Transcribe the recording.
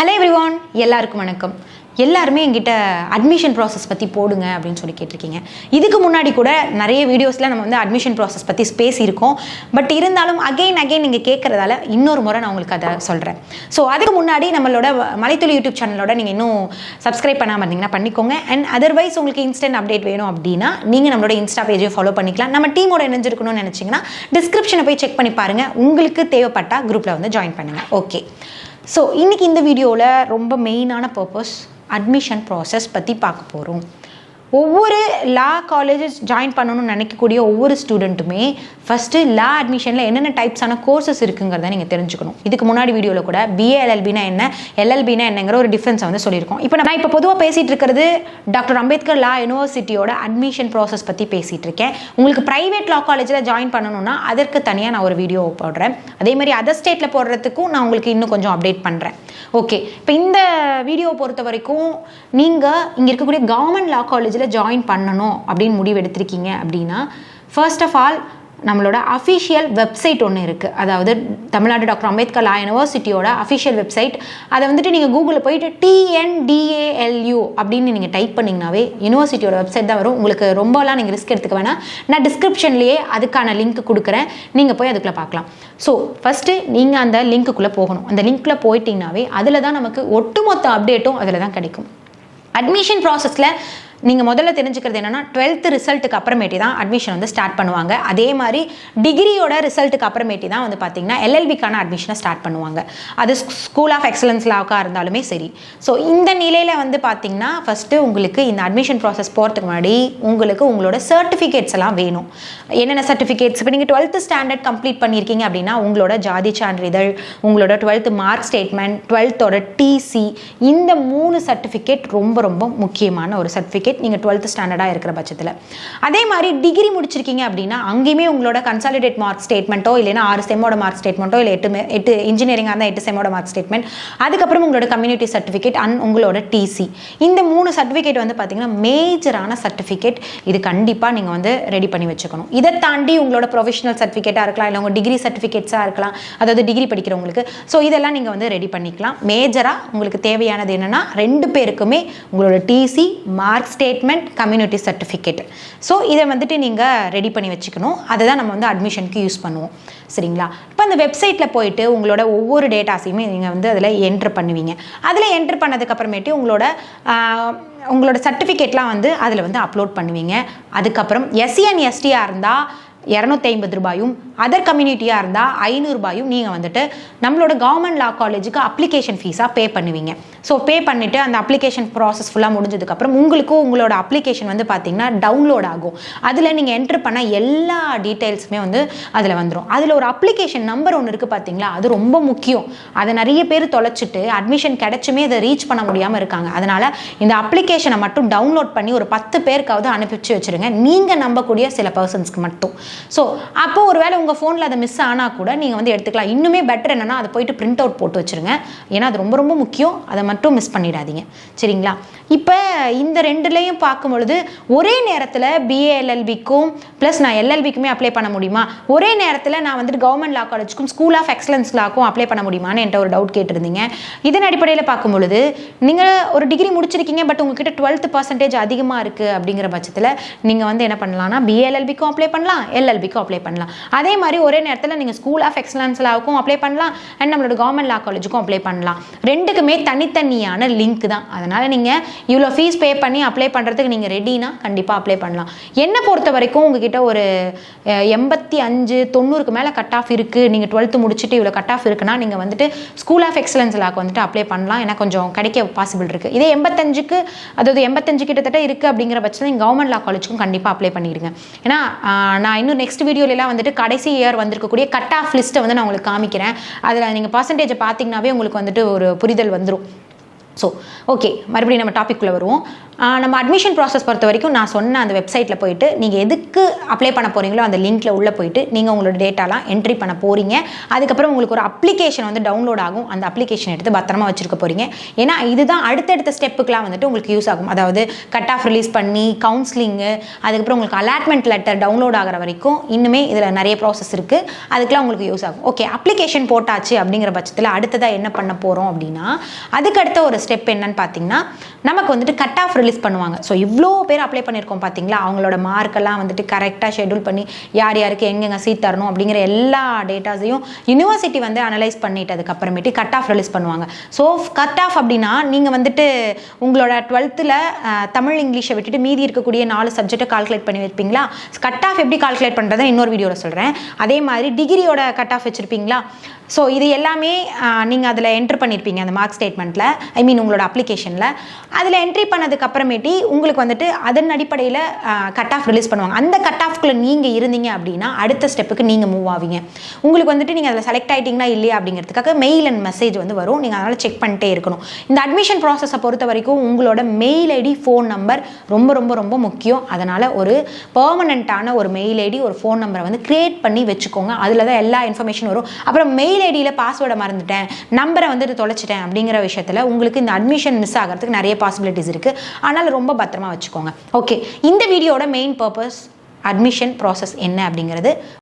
Hello everyone எல்லாருக்கும் வணக்கம். எல்லாருமே எங்கிட்ட அட்மிஷன் ப்ராசஸ் பற்றி போடுங்க அப்படின்னு சொல்லி கேட்டிருக்கீங்க. இதுக்கு முன்னாடி கூட நிறைய வீடியோஸில் நம்ம வந்து அட்மிஷன் ப்ராசஸ் பற்றி பேசியிருக்கோம். பட் இருந்தாலும் அகைன் அகைன் நீங்கள் கேட்குறதால இன்னொரு முறை நான் உங்களுக்கு அதை சொல்கிறேன் ஸோ அதுக்கு முன்னாடி நம்மளோட மலைத்துளி யூடியூப் சேனலோட நீங்கள் இன்னும் சப்ஸ்கிரைப் பண்ணாமல் இருந்தீங்கன்னா பண்ணிக்கோங்க. அண்ட் அதர்வைஸ் உங்களுக்கு இன்ஸ்டன்ட் அப்டேட் வேணும் அப்படின்னா நீங்கள் நம்மளோட இன்ஸ்டா பேஜையும் ஃபாலோ பண்ணிக்கலாம். நம்ம டீமோட இணைஞ்சிருக்கணும்னு நினச்சிங்கன்னா டிஸ்கிரிப்ஷனை போய் செக் பண்ணி பாருங்கள் உங்களுக்கு தேவைப்பட்டா குரூப்பில் வந்து ஜாயின் பண்ணுங்கள் ஓகே ஸோ இன்றைக்கி இந்த வீடியோவில் ரொம்ப மெயினான பர்பஸ் அட்மிஷன் ப்ராசஸ் பற்றி பார்க்க போகிறோம் ஒவ்வொரு லா காலேஜஸ் ஜாயின் பண்ணணும்னு நினைக்கக்கூடிய ஒவ்வொரு ஸ்டூடெண்ட்டுமே ஃபஸ்ட்டு லா அட்மிஷனில் என்னென்ன டைப்ஸான கோர்சஸ் இருக்குங்கிறத நீங்கள் தெரிஞ்சுக்கணும். இதுக்கு முன்னாடி வீடியோவில் கூட பிஏஎல்எல்பினா என்ன எல்எல்பினா என்னங்கிற ஒரு டிஃப்ரென்ஸை வந்து சொல்லியிருக்கோம். இப்போ நான் இப்போ பொதுவாக பேசிகிட்டு இருக்கிறது டாக்டர் அம்பேத்கர் லா யூனிவர்சிட்டியோட அட்மிஷன் ப்ராசஸ் பற்றி பேசிகிட்டு இருக்கேன். உங்களுக்கு ப்ரைவேட் லா காலேஜில் ஜாயின் பண்ணணும்னா அதற்கு தனியாக நான் ஒரு வீடியோ போடுறேன். அதே மாதிரி அதர் ஸ்டேட்டில் போடுறதுக்கும் நான் உங்களுக்கு இன்னும் கொஞ்சம் அப்டேட் பண்ணுறேன் ஓகே இப்போ இந்த வீடியோ பொறுத்த வரைக்கும் நீங்கள் இங்கே இருக்கக்கூடிய கவர்மெண்ட் லா காலேஜில் ஜாயின் பண்ணணும் அப்படின்னு முடிவு எடுத்திருக்கீங்க அப்படின்னா ஃபர்ஸ்ட் ஆஃப் ஆல் நம்மளோட அஃபிஷியல் வெப்சைட் ஒன்று இருக்குது அதாவது தமிழ்நாடு டாக்டர் அம்பேத்கர் லா யூனிவர்சிட்டியோட அஃபிஷியல் வெப்சைட் அதை வந்துட்டு நீங்கள் கூகுளில் போயிட்டு டிஎன்டிஏஎல்யூ அப்படின்னு நீங்கள் டைப் பண்ணிங்கனாவே யூனிவர்சிட்டியோட வெப்சைட் தான் வரும். உங்களுக்கு ரொம்பலாம் நீங்கள் ரிஸ்க் எடுத்துக்க வேணாம். நான் டிஸ்கிரிப்ஷன்லேயே அதுக்கான லிங்க் கொடுக்குறேன். நீங்கள் போய் அதுக்குள்ளே பார்க்கலாம். ஸோ ஃபஸ்ட்டு நீங்கள் அந்த லிங்க்குள்ளே போகணும். அந்த லிங்க்குள்ளே போயிட்டீங்கனாவே அதில் தான் நமக்கு ஒட்டுமொத்த அப்டேட்டும் அதில் தான் கிடைக்கும். அட்மிஷன் ப்ராசஸில் நீங்கள் முதல்ல தெரிஞ்சுக்கிறது என்னென்னா டுவெல்த்து ரிசல்ட்டுக்கு அப்புறமேட்டி தான் அட்மிஷன் வந்து ஸ்டார்ட் பண்ணுவாங்க. அதே மாதிரி டிகிரியோட ரிசல்ட்டுக்கு அப்புறமேட்டி தான் வந்து பார்த்தீங்கன்னா எல்எல்பிக்கான அட்மிஷனை ஸ்டார்ட் பண்ணுவாங்க. அது ஸ்கூல் ஆஃப் எக்ஸலன்ஸ் லாவுக்காக இருந்தாலுமே சரி. ஸோ இந்த நிலையில் வந்து பார்த்தீங்கன்னா ஃபஸ்ட்டு உங்களுக்கு இந்த அட்மிஷன் ப்ராசஸ் போகிறதுக்கு முன்னாடி உங்களுக்கு உங்களோட சர்டிஃபிகேட்ஸ் எல்லாம் வேணும். என்னென்ன சர்டிஃபிகேட்ஸ் இப்போ நீங்கள் டுவெல்த்து ஸ்டாண்டர்ட் கம்ப்ளீட் பண்ணியிருக்கீங்க அப்படின்னா உங்களோட ஜாதி சான்றிதழ் உங்களோட டுவெல்த்து மார்க் ஸ்டேட்மெண்ட் டுவெல்த்தோட டிசி இந்த மூணு சர்டிஃபிகேட் ரொம்ப ரொம்ப முக்கியமான ஒரு சர்டிஃபிகேட் சர்டிஃபிகேட் நீங்கள் டுவெல்த் ஸ்டாண்டர்டாக இருக்கிற பட்சத்தில். அதே மாதிரி டிகிரி முடிச்சிருக்கீங்க அப்படின்னா அங்கேயுமே உங்களோட கன்சாலிடேட் மார்க் ஸ்டேட்மெண்ட்டோ இல்லைன்னா ஆறு செம்மோட மார்க் ஸ்டேட்மெண்ட்டோ இல்லை எட்டு எட்டு இன்ஜினியரிங்காக இருந்தால் எட்டு செம்மோட மார்க் ஸ்டேட்மெண்ட் அதுக்கப்புறம் உங்களோட கம்யூனிட்டி சர்டிஃபிகேட் அண்ட் உங்களோட டிசி இந்த மூணு சர்டிஃபிகேட் வந்து பார்த்தீங்கன்னா மேஜரான சர்டிஃபிகேட் இது கண்டிப்பாக நீங்கள் வந்து ரெடி பண்ணி வச்சுக்கணும். இதை தாண்டி உங்களோட ப்ரொஃபஷனல் சர்டிஃபிகேட்டாக இருக்கலாம் இல்லை உங்கள் டிகிரி சர்டிஃபிகேட்ஸாக இருக்கலாம் அதாவது டிகிரி படிக்கிறவங்களுக்கு. ஸோ இதெல்லாம் நீங்கள் வந்து ரெடி பண்ணிக்கலாம். மேஜராக உங்களுக்கு தேவையானது என்னென்னா ரெண்டு பேருக்குமே உங்களோட TC marks statement community certificate so இதை வந்துட்டு நீங்கள் ரெடி பண்ணி வச்சுக்கணும். அதை தான் நம்ம வந்து அட்மிஷனுக்கு யூஸ் பண்ணுவோம். சரிங்களா? இப்போ அந்த வெப்சைட்டில் போயிட்டு உங்களோட ஒவ்வொரு டேட்டாஸையுமே நீங்கள் வந்து அதில் என்ட்ரு பண்ணுவீங்க. அதில் என்ட்ரு பண்ணதுக்கப்புறமேட்டு உங்களோட உங்களோட சர்டிஃபிகேட்லாம் வந்து அதில் வந்து அப்லோட் பண்ணுவீங்க. அதுக்கப்புறம் எஸ்சிஎன் எஸ்டியாக இருந்தால் இரநூத்தி ஐம்பது ரூபாயும் அதர் கம்யூனிட்டியாக இருந்தால் ஐநூறுபாயும் நீங்கள் வந்துட்டு நம்மளோட கவர்மெண்ட் லா காலேஜுக்கு அப்ளிகேஷன் ஃபீஸாக பே பண்ணுவீங்க. ஸோ பே பண்ணிவிட்டு அந்த அப்ளிகேஷன் ப்ராசஸ் ஃபுல்லாக முடிஞ்சதுக்கப்புறம் உங்களுக்கும் உங்களோட அப்ளிகேஷன் வந்து பார்த்தீங்கன்னா டவுன்லோட் ஆகும். அதில் நீங்கள் என்ட்ரு பண்ண எல்லா டீட்டெயில்ஸுமே வந்து அதில் வந்துடும் அதில் ஒரு அப்ளிகேஷன் நம்பர் ஒன்று இருக்குது பார்த்தீங்களா அது ரொம்ப முக்கியம். அதை நிறைய பேர் தொலைச்சிட்டு அட்மிஷன் கிடைச்சுமே அதை ரீச் பண்ண முடியாமல் இருக்காங்க. அதனால் இந்த அப்ளிகேஷனை மட்டும் டவுன்லோட் பண்ணி ஒரு பத்து பேருக்காவது அனுப்பிச்சு வச்சுருங்க. நீங்கள் நம்பக்கூடிய சில பர்சன்ஸ்க்கு மட்டும். ஸோ அப்போ ஒரு வேளை உங்கள் ஃபோனில் அதை மிஸ் ஆனால் கூட நீங்கள் வந்து எடுத்துக்கலாம். இன்னுமே பெட்டர் என்னென்னா அதை போயிட்டு பிரிண்ட் அவுட் போட்டு வச்சுருங்க. ஏன்னா அது ரொம்ப ரொம்ப முக்கியம். அதை மட்டும் மிஸ் பண்ணிடாதீங்க. சரிங்களா? இப்போ இந்த ரெண்டுலேயும் பார்க்கும் பொழுது ஒரே நேரத்தில் பிஏஎல்எல்பிக்கும் ப்ளஸ் நான் எல்எல்பிக்குமே அப்ளை பண்ண முடியுமா? ஒரே நேரத்தில் நான் வந்துட்டு கவர்மெண்ட் லா காலேஜுக்கும் ஸ்கூல் ஆஃப் எக்ஸலன்ஸ் லாக்கும் அப்ளை பண்ண முடியுமான்னு என்கிட்ட ஒரு டவுட் கேட்டிருந்தீங்க. இதன் அடிப்படையில் பார்க்கும் பொழுது நீங்கள் ஒரு டிகிரி முடிச்சிருக்கீங்க பட் உங்ககிட்ட டுவெல்த் பர்சன்டேஜ் அதிகமாக இருக்குது அப்படிங்கிற பட்சத்தில் நீங்கள் வந்து என்ன பண்ணலாம்னா பிஏஎல்எல்பிக்கும் அப்ளை பண்ணலாம். எல்எல்பிக்கும் அப்ளை பண்ணலாம். அதே மாதிரி ஒரே நேரத்தில் நீங்கள் ஸ்கூல் ஆஃப் எக்ஸலன்ஸ் லாவுக்கும் அப்ளை பண்ணலாம். அண்ட் நம்மளோட கவர்மெண்ட் லா காலேஜுக்கும் அப்ளை பண்ணலாம். ரெண்டுக்குமே தனித்தனியான லிங்க் தான். அதனால் நீங்கள் இவ்வளோ ஃபீஸ் பே பண்ணி அப்ளை பண்ணுறதுக்கு நீங்கள் ரெடினா கண்டிப்பாக அப்ளை பண்ணலாம். என்னை பொறுத்த வரைக்கும் உங்ககிட்ட ஒரு எண்பத்தி அஞ்சு தொண்ணூறுக்கு மேலே கட் ஆஃப் இருக்குது நீங்கள் டுவெல்த்து முடிச்சுட்டு இவ்வளோ கட் ஆஃப் இருக்குன்னா நீங்கள் வந்துட்டு ஸ்கூல் ஆஃப் எக்ஸலன்ஸ் லாக்கு வந்துட்டு அப்ளை பண்ணலாம். ஏன்னா கொஞ்சம் கிடைக்க பாசிபிள் இருக்குது இதே எண்பத்தஞ்சுக்கு அதாவது எண்பத்தஞ்சு கிட்டத்தட்ட இருக்குது அப்படிங்கிற பட்சத்தில் நீங்கள் கவர்மெண்ட் லா காலேஜுக்கும் கண்டிப்பாக அப்ளை பண்ணிடுங்க. ஏன்னா நான் இன்னும் நெக்ஸ்ட் வீடியோலலாம் வந்துட்டு கடைசி இயர் வந்திருக்கக்கூடிய கட் ஆஃப் லிஸ்ட்டை வந்து நான் உங்களுக்கு காமிக்கிறேன். அதில் நீங்கள் பர்சன்டேஜை பார்த்தீங்கன்னாவே உங்களுக்கு வந்துட்டு ஒரு புரிதல் வந்துடும் ஸோ ஓகே மறுபடியும் நம்ம டாபிக்குள்ளே வருவோம். நம்ம அட்மிஷன் ப்ராசஸ் பொறுத்த வரைக்கும் நான் சொன்ன அந்த வெப்சைட்டில் போயிட்டு நீங்கள் எதுக்கு அப்ளை பண்ண போகிறீங்களோ அந்த லிங்க்கில் உள்ளே போயிட்டு நீங்கள் உங்களோட டேட்டாலாம் என்ட்ரி பண்ண போகிறீங்க அதுக்கப்புறம் உங்களுக்கு ஒரு அப்ளிகேஷன் வந்து டவுன்லோட் ஆகும். அந்த அப்ளிகேஷன் எடுத்து பத்திரமா வச்சுருக்க போகிறீங்க ஏன்னா இதுதான் அடுத்தடுத்த ஸ்டெப்புக்கெலாம் வந்துட்டு உங்களுக்கு யூஸ் ஆகும். அதாவது கட் ஆஃப் ரிலீஸ் பண்ணி கவுன்சிலிங்கு அதுக்கப்புறம் உங்களுக்கு அலாட்மெண்ட் லெட்டர் டவுன்லோட் ஆகிற வரைக்கும் இன்னுமே இதில் நிறைய ப்ராசஸ் இருக்குது அதுக்கெலாம் உங்களுக்கு யூஸ் ஆகும். ஓகே அப்ளிகேஷன் போட்டாச்சு அப்படிங்கிற பட்சத்தில் அடுத்ததாக என்ன பண்ண போகிறோம் அப்படின்னா அதுக்கடுத்த ஒரு ஸ்டெப் என்னன்னு பார்த்தீங்கன்னா நமக்கு வந்துட்டு கட் ஆஃப் ரிலீஸ் பண்ணுவாங்க. ஸோ இவ்வளோ பேர் அப்ளை பண்ணியிருக்கோம் பார்த்தீங்களா அவங்களோட மார்க்கெல்லாம் வந்துட்டு கரெக்டாக ஷெட்யூல் பண்ணி யார் யாருக்கு எங்கெங்க சீட் தரணும் அப்படிங்கிற எல்லா டேட்டாஸையும் யூனிவர்சிட்டி வந்து அனலைஸ் பண்ணிட்டு அதுக்கப்புறமேட்டு கட் ஆஃப் ரிலீஸ் பண்ணுவாங்க. ஸோ கட் ஆஃப் அப்படின்னா நீங்கள் வந்துட்டு உங்களோட டுவெல்த்தில் தமிழ் இங்கிலீஷை விட்டுட்டு மீதி இருக்கக்கூடிய நாலு சப்ஜெக்ட்டை கால்குலேட் பண்ணி வைப்பீங்களா? கட் ஆஃப் எப்படி கால்குலேட் பண்ணுறதை இன்னொரு வீடியோவில் சொல்கிறேன் அதே மாதிரி டிகிரியோட கட் ஆஃப் வச்சுருப்பீங்களா? ஸோ இது எல்லாமே நீங்கள் அதில் என்ட்ரு பண்ணியிருப்பீங்க அந்த மார்க் ஸ்டேட்மெண்ட்டில் ஐ மீன் உங்களோட அப்ளிகேஷனில் அதில் என்ட்ரி பண்ணதுக்கு அப்புறமேட்டி உங்களுக்கு வந்துட்டு அதன் அடிப்படையில் கட் ஆஃப் ரிலீஸ் பண்ணுவாங்க. அந்த கட் ஆஃப்குள்ளே நீங்கள் இருந்தீங்க அப்படின்னா அடுத்த ஸ்டெப்புக்கு நீங்கள் மூவ் ஆவீங்க. உங்களுக்கு வந்துட்டு நீங்கள் அதில் செலக்ட் ஆகிட்டீங்களா இல்லையா அப்படிங்கிறதுக்காக மெயில் அண்ட் மெசேஜ் வந்து வரும். நீங்கள் அதனால் செக் பண்ணிட்டே இருக்கணும். இந்த அட்மிஷன் ப்ராசஸை பொறுத்த வரைக்கும் உங்களோட மெயில் ஐடி ஃபோன் நம்பர் ரொம்ப ரொம்ப ரொம்ப முக்கியம். அதனால் ஒரு பர்மனண்ட்டான ஒரு மெயில் ஐடி ஒரு ஃபோன் நம்பரை வந்து க்ரியேட் பண்ணி வச்சுக்கோங்க. அதில் தான் எல்லா இன்ஃபர்மேஷன் வரும். அப்புறம் மெயில் ஐடியில் பாஸ்வேர்டை மறந்துட்டேன் நம்பரை வந்துட்டு தொலைச்சிட்டேன் அப்படிங்கிற விஷயத்தில் உங்களுக்கு இந்த அட்மிஷன் மிஸ் ஆகிறதுக்கு நிறைய பாசிபிலிட்டிஸ் இருக்குது ஆனால் ரொம்ப பத்திரமா வச்சுக்கோங்க. ஓகே இந்த வீடியோட மெயின் பர்பஸ் அட்மிஷன் ப்ராசஸ் என்ன அப்படிங்கிறது